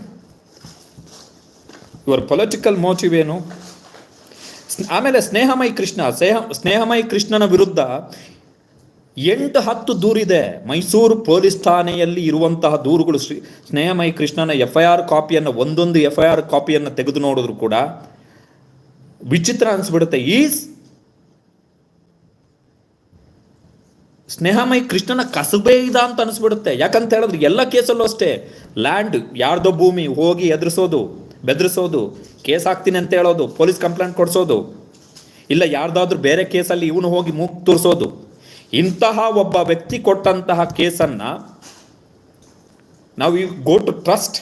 your political motive ಏನು? ಆಮೇಲೆ ಸ್ನೇಹಮಯಿ ಕೃಷ್ಣ ಸ್ನೇಹ ಸ್ನೇಹಮಯಿ ಕೃಷ್ಣನ ವಿರುದ್ಧ ಎಂಟು ಹತ್ತು ದೂರಿದೆ. ಮೈಸೂರು ಪೊಲೀಸ್ ಠಾಣೆಯಲ್ಲಿ ಇರುವಂತಹ ದೂರುಗಳು ಶ್ರೀ, ಸ್ನೇಹಮಯಿ ಕೃಷ್ಣನ ಎಫ್ ಐ ಆರ್ ಕಾಪಿಯನ್ನು, ಒಂದೊಂದು ಎಫ್ ಐ ಆರ್ ಕಾಪಿಯನ್ನು ತೆಗೆದು ನೋಡಿದ್ರು ಕೂಡ ವಿಚಿತ್ರ ಅನಿಸ್ಬಿಡುತ್ತೆ. ಈ ಸ್ನೇಹಮಯಿ ಕೃಷ್ಣನ ಕಸಬೇ ಇದ ಅಂತ ಅನಿಸ್ಬಿಡುತ್ತೆ. ಯಾಕಂತ ಹೇಳಿದ್ರೆ ಎಲ್ಲ ಕೇಸಲ್ಲೂ ಅಷ್ಟೇ. ಲ್ಯಾಂಡ್ ಯಾರ್ದೋ ಭೂಮಿ ಹೋಗಿ ಎದುರಿಸೋದು, ಬೆದರಿಸೋದು, ಕೇಸ್ ಹಾಕ್ತೀನಿ ಅಂತ ಹೇಳೋದು, ಪೊಲೀಸ್ ಕಂಪ್ಲೇಂಟ್ ಕೊಡಿಸೋದು, ಇಲ್ಲ ಯಾರ್ದಾದ್ರೂ ಬೇರೆ ಕೇಸಲ್ಲಿ ಇವನು ಹೋಗಿ ಮೂಗ್ ತೋರಿಸೋದು. ಇಂತಹ ಒಬ್ಬ ವ್ಯಕ್ತಿ ಕೊಟ್ಟಂತಹ ಕೇಸನ್ನು ನಾವು ಈ go to trust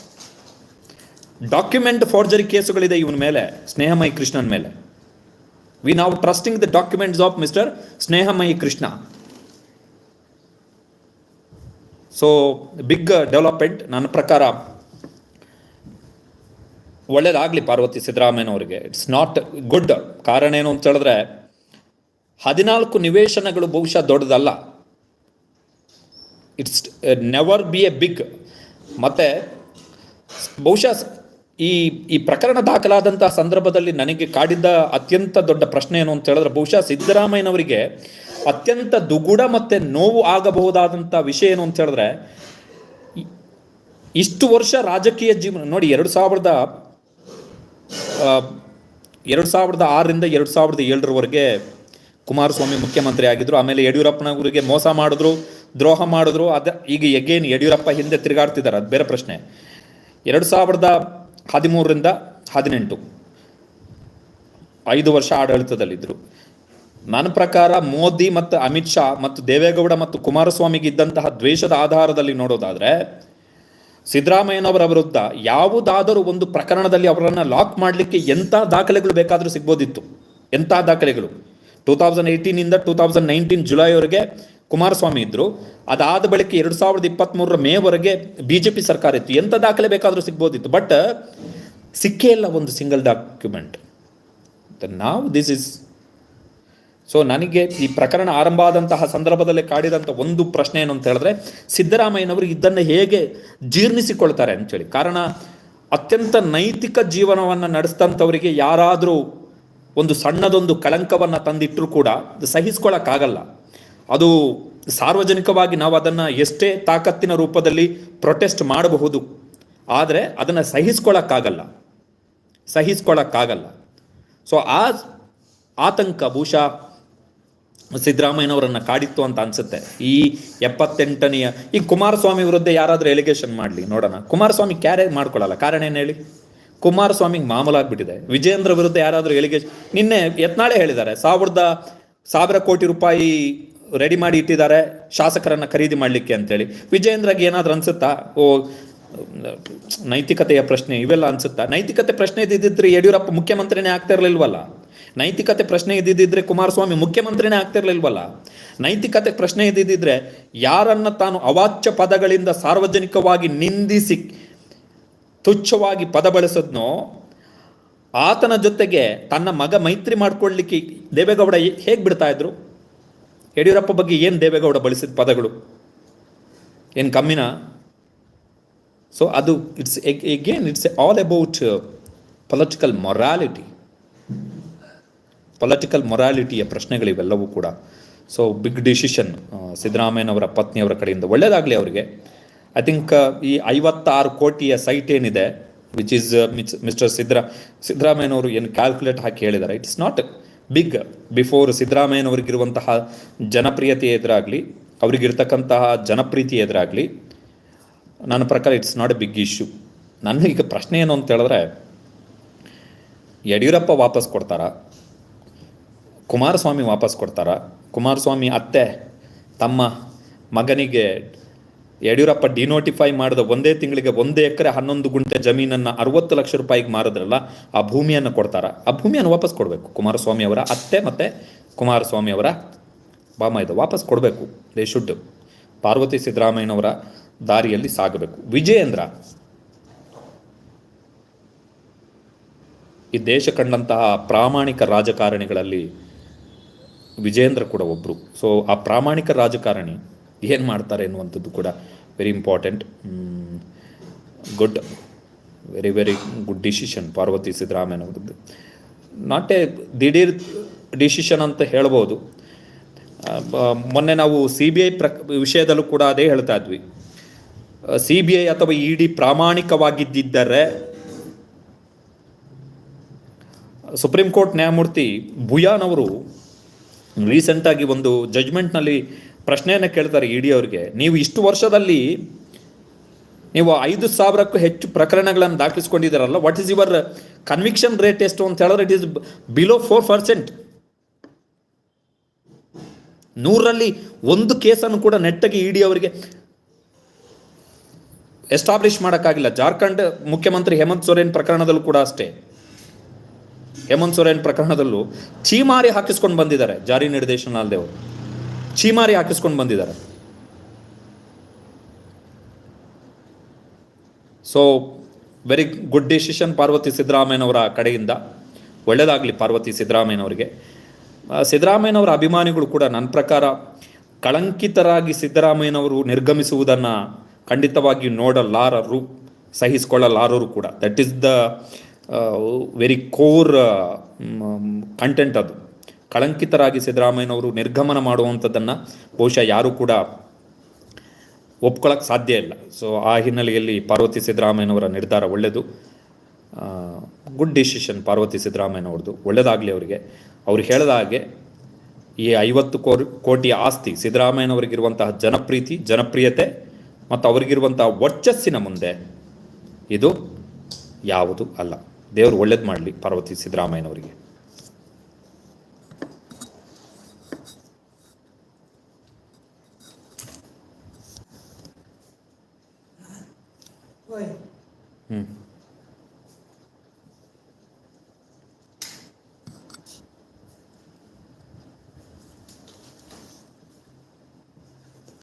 document forgery ಕೇಸುಗಳಿದೆ ಇವನ ಮೇಲೆ, ಸ್ನೇಹಮಯಿ ಕೃಷ್ಣನ್ ಮೇಲೆ. ವಿ ನಾವು trusting the documents of mister Snehamayi Krishna. So big development ನನ್ನ ಪ್ರಕಾರ ಒಳ್ಳೇದಾಗಲಿ ಪಾರ್ವತಿ ಸಿದ್ದರಾಮಯ್ಯನವರಿಗೆ. ಇಟ್ಸ್ ನಾಟ್ ಗುಡ್ ಕಾರಣ ಏನು ಅಂತ ಹೇಳಿದ್ರೆ, ಹದಿನಾಲ್ಕು ನಿವೇಶನಗಳು ಬಹುಶಃ ದೊಡ್ಡದಲ್ಲ. It's never be a big ಮತ್ತು, ಬಹುಶಃ ಈ ಈ ಪ್ರಕರಣ ದಾಖಲಾದಂತಹ ಸಂದರ್ಭದಲ್ಲಿ ನನಗೆ ಕಾಡಿದ್ದ ಅತ್ಯಂತ ದೊಡ್ಡ ಪ್ರಶ್ನೆ ಏನು ಅಂತ ಹೇಳಿದ್ರೆ ಬಹುಶಃ ಸಿದ್ದರಾಮಯ್ಯನವರಿಗೆ ಅತ್ಯಂತ ದುಗುಡ ಮತ್ತೆ ನೋವು ಆಗಬಹುದಾದಂಥ ವಿಷಯ ಏನು ಅಂತ ಹೇಳಿದ್ರೆ ಇಷ್ಟು ವರ್ಷ ರಾಜಕೀಯ ಜೀವನ, ನೋಡಿ ಎರಡು ಸಾವಿರದ ಎರಡು ಸಾವಿರದ ಆರರಿಂದ ಎರಡು ಸಾವಿರದ ಏಳರವರೆಗೆ ಕುಮಾರಸ್ವಾಮಿ ಮುಖ್ಯಮಂತ್ರಿ ಆಗಿದ್ರು, ಆಮೇಲೆ ಯಡಿಯೂರಪ್ಪನವರಿಗೆ ಮೋಸ ಮಾಡಿದ್ರು, ದ್ರೋಹ ಮಾಡಿದ್ರು, ಅದ, ಈಗ ಎಗೇನ್ ಯಡಿಯೂರಪ್ಪ ಹಿಂದೆ ತಿರುಗಾಡ್ತಿದ್ದಾರೆ, ಅದು ಬೇರೆ ಪ್ರಶ್ನೆ. ಎರಡು ಸಾವಿರದ ಹದಿಮೂರರಿಂದ ಹದಿನೆಂಟು. ಐದು ವರ್ಷ ಆಡಳಿತದಲ್ಲಿದ್ದರು. ನನ್ನ ಪ್ರಕಾರ ಮೋದಿ ಮತ್ತು ಅಮಿತ್ ಶಾ ಮತ್ತು ದೇವೇಗೌಡ ಮತ್ತು ಕುಮಾರಸ್ವಾಮಿಗೆ ಇದ್ದಂತಹ ದ್ವೇಷದ ಆಧಾರದಲ್ಲಿ ನೋಡೋದಾದರೆ ಸಿದ್ದರಾಮಯ್ಯನವರ ವಿರುದ್ಧ ಯಾವುದಾದರೂ ಒಂದು ಪ್ರಕರಣದಲ್ಲಿ ಅವರನ್ನು ಲಾಕ್ ಮಾಡಲಿಕ್ಕೆ ಎಂಥ ದಾಖಲೆಗಳು ಬೇಕಾದರೂ ಸಿಗ್ಬೋದಿತ್ತು. ಎಂಥ ದಾಖಲೆಗಳು? ಟೂ ತೌಸಂಡ್ ಏಯ್ಟೀನಿಂದ ಟೂ ತೌಸಂಡ್ ನೈನ್ಟೀನ್ ಜುಲೈವರೆಗೆ ಕುಮಾರಸ್ವಾಮಿ ಇದ್ದರು ಅದಾದ ಬಳಿಕ ಎರಡು ಸಾವಿರದ ಇಪ್ಪತ್ತ್ಮೂರರ ಮೇವರೆಗೆ ಬಿ ಜೆ ಪಿ ಸರ್ಕಾರ ಇತ್ತು. ಎಂಥ ದಾಖಲೆ ಬೇಕಾದರೂ ಸಿಗ್ಬೋದಿತ್ತು. ಬಟ್ ಸಿಕ್ಕೇ ಇಲ್ಲ ಒಂದು ಸಿಂಗಲ್ ಡಾಕ್ಯುಮೆಂಟ್ ನಾವು ದಿಸ್ ಇಸ್ ಸೊ ನನಗೆ ಈ ಪ್ರಕರಣ ಆರಂಭ ಆದಂತಹ ಸಂದರ್ಭದಲ್ಲಿ ಕಾಡಿದಂಥ ಒಂದು ಪ್ರಶ್ನೆ ಏನು ಅಂತ ಹೇಳಿದ್ರೆ, ಸಿದ್ದರಾಮಯ್ಯನವರು ಇದನ್ನು ಹೇಗೆ ಜೀರ್ಣಿಸಿಕೊಳ್ತಾರೆ ಅಂತೇಳಿ ಕಾರಣ ಅತ್ಯಂತ ನೈತಿಕ ಜೀವನವನ್ನು ನಡೆಸಿದಂಥವರಿಗೆ ಯಾರಾದರೂ ಒಂದು ಸಣ್ಣದೊಂದು ಕಳಂಕವನ್ನು ತಂದಿಟ್ಟರೂ ಕೂಡ ಸಹಿಸ್ಕೊಳ್ಳೋಕ್ಕಾಗಲ್ಲ ಅದು ಸಾರ್ವಜನಿಕವಾಗಿ ನಾವು ಅದನ್ನು ಎಷ್ಟೇ ತಾಕತ್ತಿನ ರೂಪದಲ್ಲಿ ಪ್ರೊಟೆಸ್ಟ್ ಮಾಡಬಹುದು. ಆದರೆ ಅದನ್ನು ಸಹಿಸ್ಕೊಳ್ಳೋಕ್ಕಾಗಲ್ಲ ಸಹಿಸ್ಕೊಳ್ಳೋಕ್ಕಾಗಲ್ಲ ಸೊ ಆ ಆತಂಕ ಬಹುಶಃ ಸಿದ್ದರಾಮಯ್ಯನವರನ್ನು ಕಾಡಿತ್ತು ಅಂತ ಅನಿಸುತ್ತೆ. ಈ ಎಪ್ಪತ್ತೆಂಟನೆಯ, ಈ ಕುಮಾರಸ್ವಾಮಿ ವಿರುದ್ಧ ಯಾರಾದರೂ ಎಲಿಗೇಷನ್ ಮಾಡಲಿ ನೋಡೋಣ. ಕುಮಾರಸ್ವಾಮಿ ಕ್ಯಾರೇ ಮಾಡ್ಕೊಳ್ಳಲ್ಲ. ಕಾರಣ ಏನು ಹೇಳಿ? ಕುಮಾರಸ್ವಾಮಿಗೆ ಮಾಮೂಲಾಗ್ಬಿಟ್ಟಿದೆ. ವಿಜಯೇಂದ್ರ ವಿರುದ್ಧ ಯಾರಾದರೂ ಎಲಿಗೇಷನ್ ನಿನ್ನೆ ಯತ್ನಾಳೆ ಹೇಳಿದ್ದಾರೆ. ಸಾವಿರದ, ಸಾವಿರ ಕೋಟಿ ರೂಪಾಯಿ ರೆಡಿ ಮಾಡಿ ಇಟ್ಟಿದ್ದಾರೆ, ಶಾಸಕರನ್ನು ಖರೀದಿ ಮಾಡಲಿಕ್ಕೆ ಅಂತೇಳಿ. ವಿಜಯೇಂದ್ರಗೆ ಏನಾದರೂ ಅನ್ಸುತ್ತಾ? ಓ, ನೈತಿಕತೆಯ ಪ್ರಶ್ನೆ, ಇವೆಲ್ಲ ಅನ್ಸುತ್ತಾ? ನೈತಿಕತೆ ಪ್ರಶ್ನೆ ಇದ್ದಿದ್ರೆ ಯಡಿಯೂರಪ್ಪ ಮುಖ್ಯಮಂತ್ರಿನೇ ಆಗ್ತಾ ಇರಲಿಲ್ವಲ್ಲ? ನೈತಿಕತೆ ಪ್ರಶ್ನೆ ಇದ್ದಿದ್ರೆ ಕುಮಾರಸ್ವಾಮಿ ಮುಖ್ಯಮಂತ್ರಿನೇ ಆಗ್ತಿರ್ಲಿಲ್ವಲ್ಲ ನೈತಿಕತೆ ಪ್ರಶ್ನೆ ಇದ್ದಿದ್ದಿದ್ರೆ ಯಾರನ್ನ ತಾನು ಅವಾಚ್ಯ ಪದಗಳಿಂದ ಸಾರ್ವಜನಿಕವಾಗಿ ನಿಂದಿಸಿ ತುಚ್ಛವಾಗಿ ಪದ ಬಳಸದ್ನೋ, ಆತನ ಜೊತೆಗೆ ತನ್ನ ಮಗ ಮೈತ್ರಿ ಮಾಡ್ಕೊಳ್ಳಿಕ್ಕೆ ದೇವೇಗೌಡ ಹೇಗೆ ಬಿಡ್ತಾ ಇದ್ರು? ಯಡಿಯೂರಪ್ಪ ಬಗ್ಗೆ ಏನು ದೇವೇಗೌಡ ಬಳಸಿದ ಪದಗಳು? ಏನು ಕಮ್ಮಿನ? ಸೊ ಅದು it's again it's all about political morality political ಮೊರಾಲಿಟಿಯ ಪ್ರಶ್ನೆಗಳಿವೆಲ್ಲವೂ ಕೂಡ. ಸೊ ಬಿಗ್ ಡಿಸಿಷನ್ ಸಿದ್ದರಾಮಯ್ಯನವರ ಪತ್ನಿಯವರ ಕಡೆಯಿಂದ. ಒಳ್ಳೆಯದಾಗಲಿ ಅವರಿಗೆ. ಐ ಥಿಂಕ್ ಈ ಐವತ್ತಾರು ಕೋಟಿಯ ಸೈಟ್ ಏನಿದೆ ವಿಚ್ ಈಸ್ ಮಿಸ್ಟರ್ ಸಿದ್ದರಾ, ಸಿದ್ದರಾಮಯ್ಯನವರು ಏನು ಕ್ಯಾಲ್ಕುಲೇಟ್ ಹಾಕಿ ಹೇಳಿದ್ದಾರೆ ಇಟ್ಸ್ ನಾಟ್ ಬಿಗ್ ಬಿಫೋರ್ ಸಿದ್ದರಾಮಯ್ಯನವರಿಗಿರುವಂತಹ ಜನಪ್ರಿಯತೆ ಎದುರಾಗಲಿ, ಅವರಿಗಿರ್ತಕ್ಕಂತಹ ಜನಪ್ರೀತಿ ಎದುರಾಗಲಿ, ನನ್ನ ಪ್ರಕಾರ it's not a big issue ನನ್ನ ಈಗ ಪ್ರಶ್ನೆ ಏನು ಅಂತ ಹೇಳಿದ್ರೆ, ಯಡಿಯೂರಪ್ಪ ವಾಪಸ್ ಕೊಡ್ತಾರಾ? ಕುಮಾರಸ್ವಾಮಿ ವಾಪಸ್ ಕೊಡ್ತಾರ? ಕುಮಾರಸ್ವಾಮಿ ಅತ್ತೆ ತಮ್ಮ ಮಗನಿಗೆ ಯಡಿಯೂರಪ್ಪ ಡಿನೋಟಿಫೈ ಮಾಡಿದ ಒಂದೇ ತಿಂಗಳಿಗೆ ಒಂದೇ ಎಕರೆ ಹನ್ನೊಂದು ಗುಂಟೆ ಜಮೀನನ್ನು ಅರವತ್ತು ಲಕ್ಷ ರೂಪಾಯಿಗೆ ಮಾರಿದ್ರಲ್ಲ, ಆ ಭೂಮಿಯನ್ನು ಕೊಡ್ತಾರ? ಆ ಭೂಮಿಯನ್ನು ವಾಪಸ್ ಕೊಡಬೇಕು. ಕುಮಾರಸ್ವಾಮಿ ಅವರ ಅತ್ತೆ ಮತ್ತು ಕುಮಾರಸ್ವಾಮಿ ಅವರ ಬಾಮ ಇದು ವಾಪಸ್ ಕೊಡಬೇಕು. ದೇ ಶುಡ್ ಪಾರ್ವತಿ ಸಿದ್ದರಾಮಯ್ಯನವರ ದಾರಿಯಲ್ಲಿ ಸಾಗಬೇಕು. ವಿಜಯೇಂದ್ರ. ಈ ದೇಶ ಕಂಡಂತಹ ಪ್ರಾಮಾಣಿಕ ರಾಜಕಾರಣಿಗಳಲ್ಲಿ ವಿಜೇಂದ್ರ ಕೂಡ ಒಬ್ಬರು ಸೊ ಆ ಪ್ರಾಮಾಣಿಕ ರಾಜಕಾರಣಿ ಏನು ಮಾಡ್ತಾರೆ ಎನ್ನುವಂಥದ್ದು ಕೂಡ very important good very very good decision Parvathi ಸಿದ್ದರಾಮಯ್ಯನವ್ರದ್ದು not a ದಿಢೀರ್ ಡಿಸಿಷನ್ ಅಂತ ಹೇಳ್ಬೋದು. ಮೊನ್ನೆ ನಾವು ಸಿ ಬಿ ಐ ಪ್ರ, ವಿಷಯದಲ್ಲೂ ಕೂಡ ಅದೇ ಹೇಳ್ತಾ ಇದ್ವಿ. ಸಿ ಬಿ ಐ ಅಥವಾ ಇ ಡಿ ಪ್ರಾಮಾಣಿಕವಾಗಿದ್ದರೆ ಸುಪ್ರೀಂ ಕೋರ್ಟ್ ನ್ಯಾಯಮೂರ್ತಿ ಭುಯಾನ್ ಅವರು ರೀಸೆಂಟಾಗಿ ಒಂದು ಜಜ್ಮೆಂಟ್ನಲ್ಲಿ ಪ್ರಶ್ನೆಯನ್ನು ಕೇಳ್ತಾರೆ ಇಡಿ ಅವರಿಗೆ, ನೀವು ಇಷ್ಟು ವರ್ಷದಲ್ಲಿ ನೀವು ಐದು ಸಾವಿರಕ್ಕೂ ಹೆಚ್ಚು ಪ್ರಕರಣಗಳನ್ನು ದಾಖಲಿಸ್ಕೊಂಡಿದ್ದೀರಲ್ಲ what is your conviction rate ಎಷ್ಟು ಅಂತ ಹೇಳಿದ್ರೆ it is below four percent ನೂರರಲ್ಲಿ ಒಂದು ಕೇಸನ್ನು ಕೂಡ ನೆಟ್ಟಗೆ ಇಡಿ ಅವರಿಗೆ ಎಸ್ಟಾಬ್ಲಿಷ್ ಮಾಡೋಕ್ಕಾಗಿಲ್ಲ. ಜಾರ್ಖಂಡ್ ಮುಖ್ಯಮಂತ್ರಿ ಹೇಮಂತ್ ಸೊರೇನ್ ಪ್ರಕರಣದಲ್ಲೂ ಕೂಡ ಅಷ್ಟೇ. ಹೇಮಂತ್ ಸೊರೇನ್ ಪ್ರಕರಣದಲ್ಲೂ ಚೀಮಾರಿ ಹಾಕಿಸ್ಕೊಂಡು ಬಂದಿದ್ದಾರೆ, ಜಾರಿ ನಿರ್ದೇಶನಾಲಯದವರು. ಚೀಮಾರಿ ಹಾಕಿಸ್ಕೊಂಡು ಬಂದಿದ್ದಾರೆ. So very good decision Parvathi ಸಿದ್ದರಾಮಯ್ಯನವರ ಕಡೆಯಿಂದ. ಒಳ್ಳೆಯದಾಗಲಿ ಪಾರ್ವತಿ ಸಿದ್ದರಾಮಯ್ಯನವರಿಗೆ. ಸಿದ್ದರಾಮಯ್ಯನವರ ಅಭಿಮಾನಿಗಳು ಕೂಡ ನನ್ನ ಪ್ರಕಾರ ಕಳಂಕಿತರಾಗಿ ಸಿದ್ದರಾಮಯ್ಯನವರು ನಿರ್ಗಮಿಸುವುದನ್ನು ಖಂಡಿತವಾಗಿಯೂ ನೋಡಲಾರರು, ಸಹಿಸಿಕೊಳ್ಳಲಾರರು ಕೂಡ. That is the very core content ಅದು. ಕಳಂಕಿತರಾಗಿ ಸಿದ್ದರಾಮಯ್ಯನವರು ನಿರ್ಗಮನ ಮಾಡುವಂಥದ್ದನ್ನು ಬಹುಶಃ ಯಾರೂ ಕೂಡ ಒಪ್ಕೊಳ್ಳೋಕ್ಕೆ ಸಾಧ್ಯ ಇಲ್ಲ. ಸೊ ಆ ಹಿನ್ನೆಲೆಯಲ್ಲಿ ಪಾರ್ವತಿ ಸಿದ್ದರಾಮಯ್ಯನವರ ನಿರ್ಧಾರ ಒಳ್ಳೆಯದು ಗುಡ್ ಡಿಸಿಷನ್ ಪಾರ್ವತಿ ಸಿದ್ದರಾಮಯ್ಯನವ್ರದ್ದು. ಒಳ್ಳೆಯದಾಗಲಿ ಅವರಿಗೆ. ಅವ್ರು ಹೇಳಿದ ಹಾಗೆ ಈ ಐವತ್ತು ಕೋರ್, ಕೋಟಿ ಆಸ್ತಿ ಸಿದ್ದರಾಮಯ್ಯನವರಿಗಿರುವಂತಹ ಜನಪ್ರೀತಿ, ಜನಪ್ರಿಯತೆ ಮತ್ತು ಅವರಿಗಿರುವಂತಹ ವರ್ಚಸ್ಸಿನ ಮುಂದೆ ಇದು ಯಾವುದು ಅಲ್ಲ. ದೇವರು ಒಳ್ಳೇದು ಮಾಡಲಿ ಪಾರ್ವತಿ ಸಿದ್ದರಾಮಯ್ಯನವರಿಗೆ. 对，嗯。